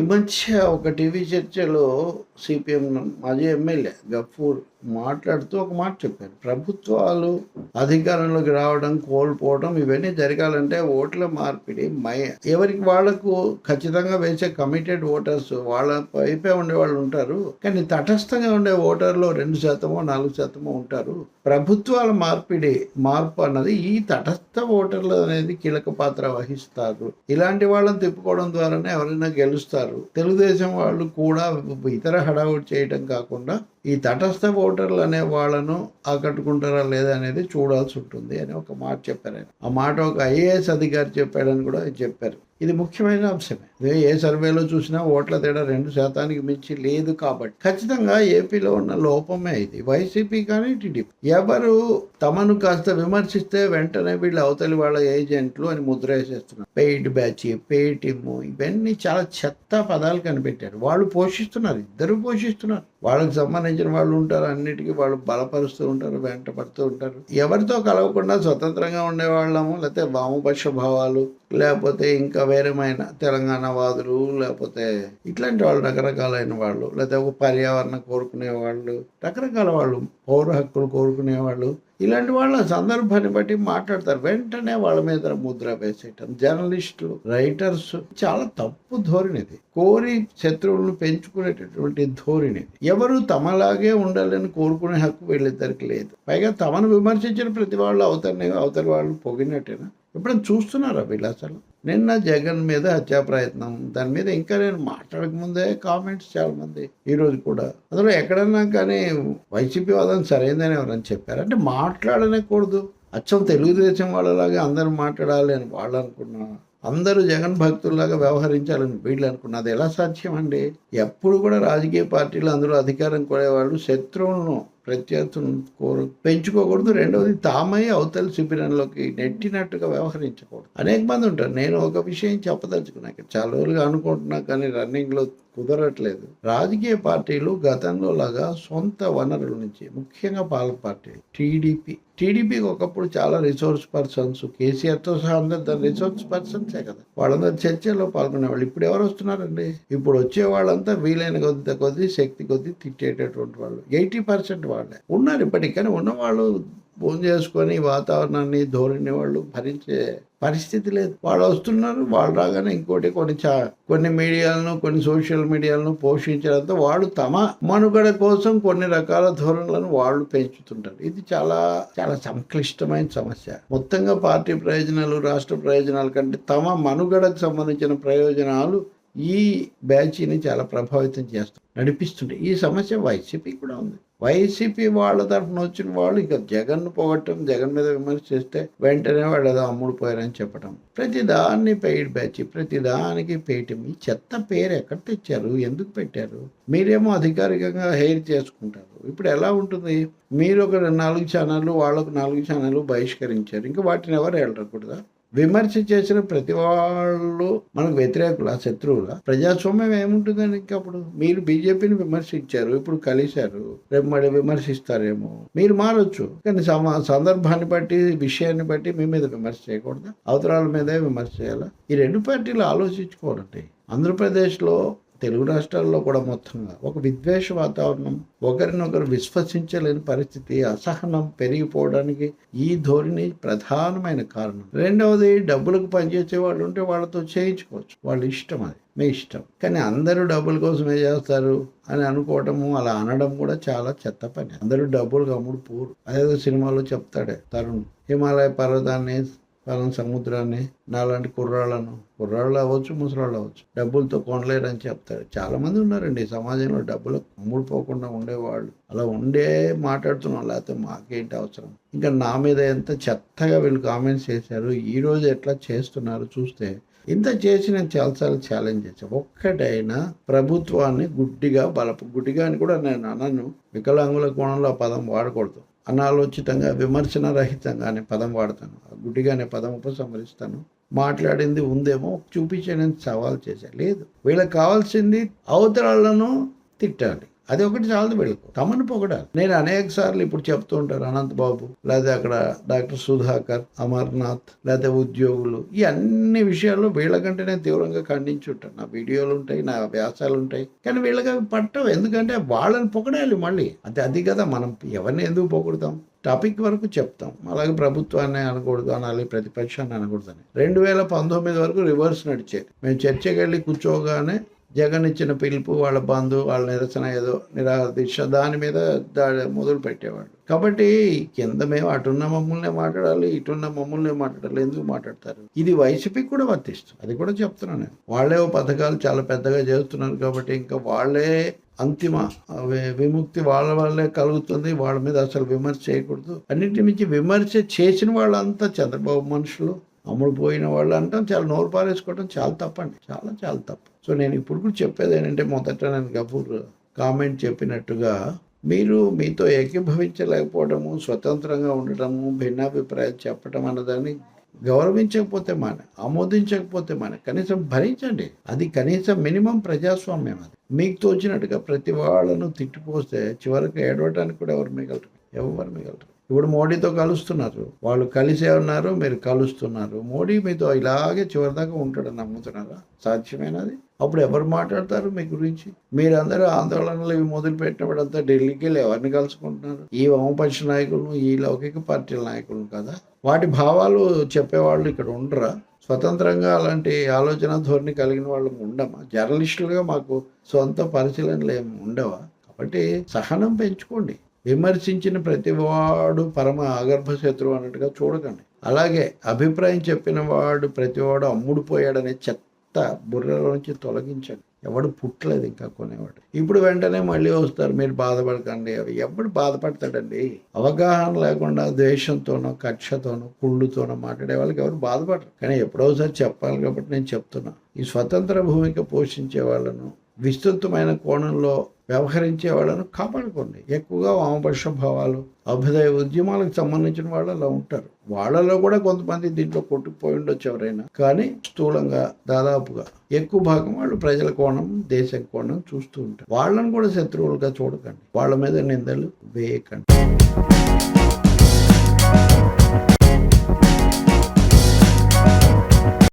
ఈ మధ్య ఒక టీవీ చర్చలో సిపిఎం మాజీ ఎమ్మెల్యే గఫూర్ మాట్లాడుతూ ఒక మాట చెప్పారు. ప్రభుత్వాలు అధికారంలోకి రావడం కోల్పోవడం ఇవన్నీ జరగాలంటే ఓట్ల మార్పిడి మయ. ఎవరికి వాళ్ళకు ఖచ్చితంగా వేసే కమిటెడ్ ఓటర్స్ వాళ్ళ వైపే ఉండే వాళ్ళు ఉంటారు. కానీ తటస్థంగా ఉండే ఓటర్లు రెండు శాతమో నాలుగు శాతమో ఉంటారు. ప్రభుత్వాల మార్పిడి మార్పు అన్నది ఈ తటస్థ ఓటర్లు అనేది కీలక పాత్ర వహిస్తారు. ఇలాంటి వాళ్ళని తిప్పుకోవడం ద్వారానే ఎవరైనా గెలుస్తారు. తెలుగుదేశం వాళ్ళు కూడా ఇతర హడావుడి చేయడం కాకుండా ఈ తటస్థ ఓటర్లు అనే వాళ్ళను ఆకట్టుకుంటారా లేదా అనేది చూడాల్సి ఉంటుంది అని ఒక మాట చెప్పారు ఆయన. ఆ మాట ఒక ఐఏఎస్ అధికారి చెప్పాడని కూడా చెప్పారు. ఇది ముఖ్యమైన అంశమే. ఇదే ఏ సర్వేలో చూసినా ఓట్ల తేడా రెండు శాతానికి మించి లేదు కాబట్టి. ఖచ్చితంగా ఏపీలో ఉన్న లోపమే ఇది. వైసీపీ కానీ టీడీపీ. ఎవరు తమను కాస్త విమర్శిస్తే వెంటనే వీళ్ళు అవతలి వాళ్ళ ఏజెంట్లు అని ముద్ర వేసేస్తున్నారు. పెయిడ్ బ్యాచ్ పేటిమ్ ఇవన్నీ చాలా చెత్త పదాలు కనిపెట్టారు. వాళ్ళు పోషిస్తున్నారు. ఇద్దరు పోషిస్తున్నారు. వాళ్ళకి సంబంధించిన వాళ్ళు ఉంటారు. అన్నిటికీ వాళ్ళు బలపరుస్తూ ఉంటారు వెంట పడుతూ ఉంటారు. ఎవరితో కలవకుండా స్వతంత్రంగా ఉండేవాళ్ళము లేకపోతే వామపక్ష భావాలు లేకపోతే ఇంకా వేరేమైన తెలంగాణ వాదులు లేకపోతే ఇట్లాంటి వాళ్ళు రకరకాలైన వాళ్ళు లేకపోతే ఒక పర్యావరణ కోరుకునే వాళ్ళు రకరకాల వాళ్ళు పౌర హక్కులు కోరుకునే వాళ్ళు ఇలాంటి వాళ్ళ సందర్భాన్ని బట్టి మాట్లాడతారు. వెంటనే వాళ్ళ మీద ముద్ర వేసేయటం. జర్నలిస్టులు రైటర్స్ చాలా తప్పు ధోరణిది కోరి శత్రువులను పెంచుకునేటటువంటి ధోరణి ఎవరు తమలాగే ఉండాలని కోరుకునే హక్కు వీళ్ళిద్దరికి లేదు. పైగా తమను విమర్శించిన ప్రతి వాళ్ళు అవతలని అవతలి వాళ్ళు పొగినట్టేనా ఎప్పుడైనా చూస్తున్నారా వీళ్ళు అసలు? నిన్న జగన్ మీద హత్యా ప్రయత్నం. దాని మీద ఇంకా నేను మాట్లాడకముందే కామెంట్స్ చాలా మంది కూడా. అందులో ఎక్కడన్నా కానీ వైసీపీ వాదన సరైందని ఎవరైనా చెప్పారు? అంటే మాట్లాడనేకూడదు. అచ్చం తెలుగుదేశం వాళ్ళలాగా అందరూ మాట్లాడాలి అని వాళ్ళు అనుకున్నా. అందరూ జగన్ భక్తుల్లాగా వ్యవహరించాలని వీళ్ళు అనుకున్నది ఎలా సాధ్యం అండి ఎప్పుడు కూడా రాజకీయ పార్టీలు అందులో అధికారం కొనేవాళ్ళు శత్రువులను ప్రత్యర్థులను కోరు పెంచుకోకూడదు. రెండవది తామై అవతల శిబిరంలోకి నెట్టినట్టుగా వ్యవహరించకూడదు. అనేక మంది ఉంటారు. నేను ఒక విషయం చెప్పదలుచుకున్నాక చాలా రోజులుగా అనుకుంటున్నా కానీ రన్నింగ్లో కుదరట్లేదు. రాజకీయ పార్టీలు గతంలో లాగా సొంత వనరుల నుంచి ముఖ్యంగా పాలక పార్టీ టీడీపీ టీడీపీకి ఒకప్పుడు చాలా రిసోర్స్ పర్సన్స్ కేసీఆర్తో సహా అందరు దాని రిసోర్స్ పర్సన్సే కదా. వాళ్ళందరూ చర్చల్లో పాల్గొనేవాళ్ళు. ఇప్పుడు ఎవరు వస్తున్నారండి? ఇప్పుడు వచ్చే వాళ్ళంతా వీలైన కొద్ది కొద్ది శక్తి కొద్ది తిట్టేటటువంటి వాళ్ళు. ఎయిటీ పర్సెంట్ వాళ్ళే. ఉన్నారు ఇప్పటికి కానీ ఉన్నవాళ్ళు ఫోన్ చేసుకొని వాతావరణాన్ని ధోరణి వాళ్ళు భరించే పరిస్థితి లేదు. వాళ్ళు వస్తున్నారు వాళ్ళు రాగానే ఇంకోటి కొన్ని చా కొన్ని మీడియాలను కొన్ని సోషల్ మీడియాలను పోషించడంతో వాళ్ళు తమ మనుగడ కోసం కొన్ని రకాల ధోరణులను వాళ్ళు పెంచుతుంటారు. ఇది చాలా చాలా సంక్లిష్టమైన సమస్య. మొత్తంగా పార్టీ ప్రయోజనాలు రాష్ట్ర ప్రయోజనాల కంటే తమ మనుగడకు సంబంధించిన ప్రయోజనాలు ఈ బ్యాచ్ని చాలా ప్రభావితం చేస్తుంది నడిపిస్తుండే ఈ సమస్య వైసీపీ కూడా ఉంది. వైసీపీ వాళ్ళ తరఫున వచ్చిన వాళ్ళు ఇక జగన్ పొగట్టడం జగన్ మీద విమర్శ చేస్తే వెంటనే వాళ్ళు ఏదో అమ్ముడు పోయారని చెప్పడం ప్రతిదాన్ని పెయిడ్ బ్యాచ్ ప్రతి దానికి పేటిఎం ఈ చెత్త పేరు ఎక్కడ తెచ్చారు? ఎందుకు పెట్టారు? మీరేమో అధికారికంగా హెయిర్ చేసుకుంటారు. ఇప్పుడు ఎలా ఉంటుంది? మీరు ఒక నాలుగు ఛానళ్ళు వాళ్ళకు నాలుగు ఛానళ్ళు బహిష్కరించారు. ఇంకా వాటిని ఎవరు వెళ్ళకూడదా విమర్శ చేసిన ప్రతి వాళ్ళు మనకు వ్యతిరేకుల శత్రువుల? ప్రజాస్వామ్యం ఏముంటుందని ఇంకా అప్పుడు మీరు బీజేపీని విమర్శించారు ఇప్పుడు కలిశారు రేపు మళ్ళీ విమర్శిస్తారేమో? మీరు మారొచ్చు. కానీ సమ సందర్భాన్ని బట్టి విషయాన్ని బట్టి మీ మీద విమర్శ చేయకూడదు? అవతరాల మీదే విమర్శ చేయాలా? ఈ రెండు పార్టీలు ఆలోచించుకోవాలండి. ఆంధ్రప్రదేశ్లో తెలుగు రాష్ట్రాల్లో కూడా మొత్తంగా ఒక విద్వేష వాతావరణం ఒకరినొకరు విశ్వసించలేని పరిస్థితి అసహనం పెరిగిపోవడానికి ఈ ధోరణి ప్రధానమైన కారణం. రెండవది డబ్బులకు పనిచేసే వాళ్ళు ఉంటే వాళ్ళతో చేయించుకోవచ్చు. వాళ్ళ ఇష్టం అది మీ ఇష్టం. కానీ అందరూ డబ్బుల కోసమే చేస్తారు అని అనుకోవటము అలా అనడం కూడా చాలా చెత్త పని. అందరూ డబ్బులు అమ్ముడు పోరు. అదేదో సినిమాలో చెప్తాడే తరుణ్ హిమాలయ పర్వతాన్ని వాళ్ళని సముద్రాన్ని నాలాంటి కుర్రాళ్ళను కుర్రాళ్ళు అవ్వచ్చు ముసలాళ్ళు అవ్వచ్చు. డబ్బులతో కొనలేరని చెప్తారు. చాలామంది ఉన్నారండి సమాజంలో డబ్బులు అమ్ముడుపోకుండా ఉండేవాళ్ళు. అలా ఉండే మాట్లాడుతున్నాం లేకపోతే మాకేంటి అవసరం? ఇంకా నా మీద ఎంత చెత్తగా వీళ్ళు కామెంట్స్ చేశారు ఈరోజు ఎట్లా చేస్తున్నారు చూస్తే ఇంత చేసి నేను చాలాసార్లు ఛాలెంజ్ చేశాను ఒక్కటైనా ప్రభుత్వాన్ని గుడ్డిగా బలప గుడ్డిగా అని కూడా నేను అనను. వికలాంగుల కోణంలో ఆ పదం వాడకూడదు. అనాలోచితంగా విమర్శన రహితంగా అనే పదం వాడతాను. గుడ్డిగా అనే పదం ఉపసంహరిస్తాను. మాట్లాడింది ఉందేమో చూపించడానికి సవాల్ చేశాను. లేదు. వీళ్ళకి కావాల్సింది అవతరాలను తిట్టాలి. అది ఒకటి చాలదు వీళ్ళకు. తమను పొగడాలి. నేను అనేక సార్లు ఇప్పుడు చెప్తూ ఉంటాను అనంత్ బాబు లేదా అక్కడ డాక్టర్ సుధాకర్ అమర్నాథ్ లేదా ఉద్యోగులు ఈ అన్ని విషయాల్లో వీళ్ళకంటే నేను తీవ్రంగా ఖండించుంటాను నా వీడియోలు ఉంటాయి నా వ్యాసాలు ఉంటాయి కానీ వీళ్ళకి అవి పట్టవు. ఎందుకంటే వాళ్ళని పొగడాలి మళ్ళీ. అంటే అది కదా మనం ఎవరిని ఎందుకు పొగుడతాం? టాపిక్ వరకు చెప్తాం. అలాగే ప్రభుత్వాన్ని అనకూడదు అనాలి ప్రతిపక్షాన్ని అనకూడదని. రెండు వేల పంతొమ్మిది వరకు రివర్స్ నడిచేది. మేము చర్చకి వెళ్ళి కూర్చోగానే జగన్ ఇచ్చిన పిలుపు వాళ్ళ బంధు వాళ్ళ నిరసన ఏదో నిరాదీక్ష దాని మీద దాడి మొదలు పెట్టేవాళ్ళు. కాబట్టి కింద మేము అటున్న మమ్మల్ని మాట్లాడాలి ఇటున్న మమ్మల్ని మాట్లాడాలి ఎందుకు మాట్లాడతారు? ఇది వైసీపీకి కూడా వర్తిస్తుంది అది కూడా చెప్తున్నాను నేను. వాళ్ళే పథకాలు చాలా పెద్దగా చేస్తున్నారు కాబట్టి ఇంకా వాళ్ళే అంతిమ విముక్తి వాళ్ళ వాళ్ళే కలుగుతుంది వాళ్ళ మీద అసలు విమర్శ చేయకూడదు. అన్నింటి మించి విమర్శ చేసిన వాళ్ళంతా చంద్రబాబు మనుషులు. అమ్ముడు పోయిన వాళ్ళు అంటాం చాలా నోరు పారేసుకోవడం చాలా తప్పండి. చాలా చాలా తప్పు. సో నేను ఇప్పుడు కూడా చెప్పేది ఏంటంటే మొదట నేను గఫూర్ కామెంట్ చెప్పినట్టుగా మీరు మీతో ఏకీభవించలేకపోవడము స్వతంత్రంగా ఉండటము భిన్నాభిప్రాయాలు చెప్పడం అన్నదాన్ని గౌరవించకపోతే మన ఆమోదించకపోతే మన కనీసం భరించండి. అది కనీసం మినిమం ప్రజాస్వామ్యం అది. మీకు తోచినట్టుగా ప్రతి వాళ్ళను తిట్టిపోస్తే చివరికి ఏడవటానికి కూడా ఎవరు మిగలరు? ఎవరు మిగలరు? ఇప్పుడు మోడీతో కలుస్తున్నారు. వాళ్ళు కలిసే ఉన్నారు మీరు కలుస్తున్నారు. మోడీ మీతో ఇలాగే చివరిదాకా ఉంటాడని నమ్ముతున్నారా? సాధ్యమేనది? అప్పుడు ఎవరు మాట్లాడతారు మీ గురించి? మీరందరూ ఆందోళనలు ఇవి మొదలు పెట్టినప్పుడంతా ఢిల్లీకి వెళ్ళి ఎవరిని కలుసుకుంటున్నారు? ఈ వామపక్ష నాయకులను ఈ లౌకిక పార్టీల నాయకులను కదా? వాటి భావాలు చెప్పేవాళ్ళు ఇక్కడ ఉండరా? స్వతంత్రంగా అలాంటి ఆలోచన ధోరణి కలిగిన వాళ్ళు ఉండమా? జర్నలిస్టులుగా మాకు సొంత పరిశీలనలు ఏమి ఉండవా? కాబట్టి సహనం పెంచుకోండి. విమర్శించిన ప్రతివాడు పరమ ఆగర్భ శత్రువు అన్నట్టుగా చూడకండి. అలాగే అభిప్రాయం చెప్పిన వాడు ప్రతివాడు అమ్ముడుపోయాడనే చెత్త బుర్రలో నుంచి తొలగించండి. ఎవడు పుట్టలేదు ఇంకా కొనేవాడు. ఇప్పుడు వెంటనే మళ్ళీ వస్తారు మీరు బాధపడకండి. అవి ఎవడు బాధపడతాడండి? అవగాహన లేకుండా ద్వేషంతోనో కక్షతోనో కుళ్ళుతోనో మాట్లాడే వాళ్ళకి ఎవరు బాధపడరు. కానీ ఎప్పుడోసారి చెప్పాలి కాబట్టి నేను చెప్తున్నా. ఈ స్వతంత్ర భూమిక పోషించే వాళ్ళను విస్తృతమైన కోణంలో వ్యవహరించే వాళ్ళను కాపాడుకోండి. ఎక్కువగా వామపక్ష భావాలు అభ్యుదయ ఉద్యమాలకు సంబంధించిన వాళ్ళు అలా ఉంటారు. వాళ్ళలో కూడా కొంతమంది దీంట్లో కొట్టుకుపోయి ఉండొచ్చు ఎవరైనా. కానీ స్థూలంగా దాదాపుగా ఎక్కువ భాగం వాళ్ళు ప్రజల కోణం దేశం కోణం చూస్తూ ఉంటారు. వాళ్ళని కూడా శత్రువులుగా చూడకండి. వాళ్ళ మీద నిందలు వేయకండి.